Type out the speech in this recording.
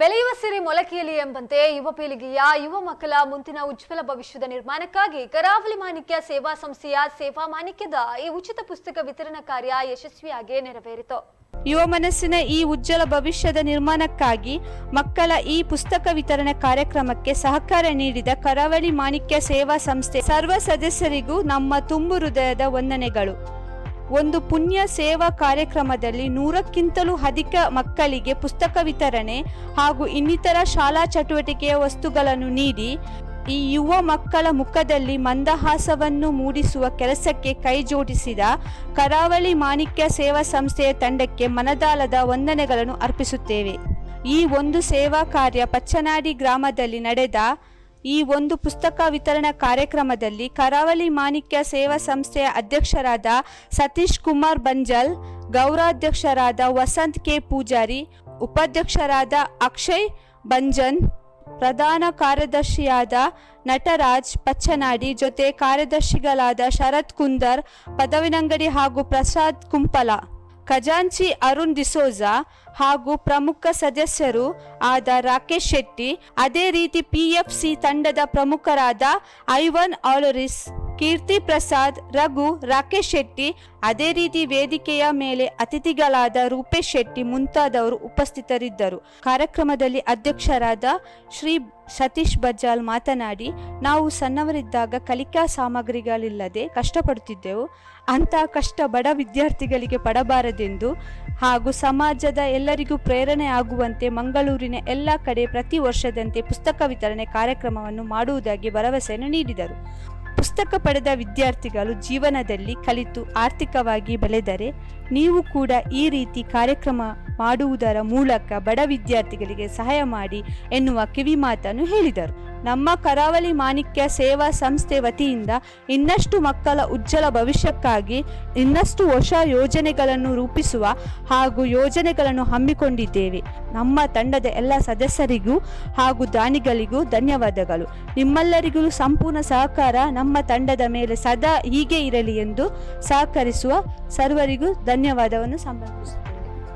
ಬೆಳೆಯುವ ಸಿರಿ ಮೊಳಕೆಯಲ್ಲಿ ಎಂಬಂತೆ ಯುವ ಪೀಳಿಗೆಯ ಯುವ ಮಕ್ಕಳ ಮುಂದಿನ ಉಜ್ವಲ ಭವಿಷ್ಯದ ನಿರ್ಮಾಣಕ್ಕಾಗಿ ಕರಾವಳಿ ಮಾಣಿಕ್ಯ ಸೇವಾ ಸಂಸ್ಥೆಯ ಸೇವಾ ಮಾಣಿಕ್ಯದ ಈ ಉಚಿತ ಪುಸ್ತಕ ವಿತರಣಾ ಕಾರ್ಯ ಯಶಸ್ವಿಯಾಗಿ ನೆರವೇರಿತು. ಯುವ ಮನಸ್ಸಿನ ಈ ಉಜ್ವಲ ಭವಿಷ್ಯದ ನಿರ್ಮಾಣಕ್ಕಾಗಿ ಮಕ್ಕಳ ಈ ಪುಸ್ತಕ ವಿತರಣೆ ಕಾರ್ಯಕ್ರಮಕ್ಕೆ ಸಹಕಾರ ನೀಡಿದ ಕರಾವಳಿ ಮಾಣಿಕ್ಯ ಸೇವಾ ಸಂಸ್ಥೆ ಸರ್ವ ಸದಸ್ಯರಿಗೂ ನಮ್ಮ ತುಂಬು ಹೃದಯದ ವಂದನೆಗಳು. ಒಂದು ಪುಣ್ಯ ಸೇವಾ ಕಾರ್ಯಕ್ರಮದಲ್ಲಿ ನೂರಕ್ಕಿಂತಲೂ ಅಧಿಕ ಮಕ್ಕಳಿಗೆ ಪುಸ್ತಕ ವಿತರಣೆ ಹಾಗೂ ಇನ್ನಿತರ ಶಾಲಾ ಚಟುವಟಿಕೆಯ ವಸ್ತುಗಳನ್ನು ನೀಡಿ, ಈ ಯುವ ಮಕ್ಕಳ ಮುಖದಲ್ಲಿ ಮಂದಹಾಸವನ್ನು ಮೂಡಿಸುವ ಕೆಲಸಕ್ಕೆ ಕೈಜೋಡಿಸಿದ ಕರಾವಳಿ ಮಾಣಿಕ್ಯ ಸೇವಾ ಸಂಸ್ಥೆಯ ತಂಡಕ್ಕೆ ಮನದಾಳದ ವಂದನೆಗಳನ್ನು ಅರ್ಪಿಸುತ್ತೇವೆ. ಈ ಒಂದು ಸೇವಾ ಕಾರ್ಯ ಪಚ್ಚನಾಡಿ ಗ್ರಾಮದಲ್ಲಿ ನಡೆದ ಈ ಒಂದು ಪುಸ್ತಕ ವಿತರಣಾ ಕಾರ್ಯಕ್ರಮದಲ್ಲಿ ಕರಾವಳಿ ಮಾಣಿಕ್ಯ ಸೇವಾ ಸಂಸ್ಥೆಯ ಅಧ್ಯಕ್ಷರಾದ ಸತೀಶ್ ಕುಮಾರ್ ಬಂಜಲ್ ಗೌರವಾಧ್ಯಕ್ಷರಾದ ವಸಂತ್ ಕೆ ಪೂಜಾರಿ, ಉಪಾಧ್ಯಕ್ಷರಾದ ಅಕ್ಷಯ್ ಬಂಜನ್, ಪ್ರಧಾನ ಕಾರ್ಯದರ್ಶಿಯಾದ ನಟರಾಜ್ ಪಚ್ಚನಾಡಿ ಜೊತೆ ಕಾರ್ಯದರ್ಶಿಗಳಾದ ಶರತ್ ಕುಂದರ್, ಪದವಿನಂಗಡಿ ಹಾಗೂ ಪ್ರಸಾದ್ ಕುಂಪಲ. ಖಜಾಂಚಿ ಅರುಣ್ ಡಿಸೋಜಾ ಹಾಗೂ ಪ್ರಮುಖ ಸದಸ್ಯರು ಆದ ರಾಕೇಶ್ ಶೆಟ್ಟಿ, ಅದೇ ರೀತಿ ಪಿಎಫ್ಸಿ ತಂಡದ ಪ್ರಮುಖರಾದ ಐವನ್ ಆಲೋರಿಸ್ ಕೀರ್ತಿ ಪ್ರಸಾದ್, ರಘು, ರಾಕೇಶ್ ಶೆಟ್ಟಿ, ಅದೇ ರೀತಿ ವೇದಿಕೆಯ ಮೇಲೆ ಅತಿಥಿಗಳಾದ ರೂಪೇಶ್ ಶೆಟ್ಟಿ ಮುಂತಾದವರು ಉಪಸ್ಥಿತರಿದ್ದರು. ಕಾರ್ಯಕ್ರಮದಲ್ಲಿ ಅಧ್ಯಕ್ಷರಾದ ಶ್ರೀ ಸತೀಶ್ ಬಜಾಲ್ ಮಾತನಾಡಿ, ನಾವು ಸಣ್ಣವರಿದ್ದಾಗ ಕಲಿಕಾ ಸಾಮಗ್ರಿಗಳಿಲ್ಲದೆ ಕಷ್ಟಪಡುತ್ತಿದ್ದೆವು. ಅಂತಹ ಕಷ್ಟ ಬಡ ವಿದ್ಯಾರ್ಥಿಗಳಿಗೆ ಪಡಬಾರದೆಂದು ಹಾಗೂ ಸಮಾಜದ ಎಲ್ಲರಿಗೂ ಪ್ರೇರಣೆ ಆಗುವಂತೆ ಮಂಗಳೂರಿನ ಎಲ್ಲ ಕಡೆ ಪ್ರತಿ ವರ್ಷದಂತೆ ಪುಸ್ತಕ ವಿತರಣೆ ಕಾರ್ಯಕ್ರಮವನ್ನು ಮಾಡುವುದಾಗಿ ಭರವಸೆಯನ್ನು ನೀಡಿದರು. ಪುಸ್ತಕ ಪಡೆದ ವಿದ್ಯಾರ್ಥಿಗಳು ಜೀವನದಲ್ಲಿ ಕಲಿತು ಆರ್ಥಿಕವಾಗಿ ಬೆಳೆದರೆ ನೀವು ಕೂಡ ಈ ರೀತಿ ಕಾರ್ಯಕ್ರಮ ಮಾಡುವುದರ ಮೂಲಕ ಬಡ ವಿದ್ಯಾರ್ಥಿಗಳಿಗೆ ಸಹಾಯ ಮಾಡಿ ಎನ್ನುವ ಕಿವಿಮಾತನ್ನು ಹೇಳಿದರು. ನಮ್ಮ ಕರಾವಳಿ ಮಾಣಿಕ್ಯ ಸೇವಾ ಸಂಸ್ಥೆ ವತಿಯಿಂದ ಇನ್ನಷ್ಟು ಮಕ್ಕಳ ಉಜ್ವಲ ಭವಿಷ್ಯಕ್ಕಾಗಿ ಇನ್ನಷ್ಟು ಹೊಸ ಯೋಜನೆಗಳನ್ನು ರೂಪಿಸುವ ಹಾಗೂ ಯೋಜನೆಗಳನ್ನು ಹಮ್ಮಿಕೊಂಡಿದ್ದೇವೆ. ನಮ್ಮ ತಂಡದ ಎಲ್ಲ ಸದಸ್ಯರಿಗೂ ಹಾಗೂ ದಾನಿಗಳಿಗೂ ಧನ್ಯವಾದಗಳು. ನಿಮ್ಮೆಲ್ಲರಿಗೂ ಸಂಪೂರ್ಣ ಸಹಕಾರ ನಮ್ಮ ತಂಡದ ಮೇಲೆ ಸದಾ ಹೀಗೆ ಇರಲಿ ಎಂದು ಸಹಕರಿಸುವ ಸರ್ವರಿಗೂ ಧನ್ಯವಾದವನ್ನು ಸಂಬಂಧಿಸುತ್ತೇನೆ.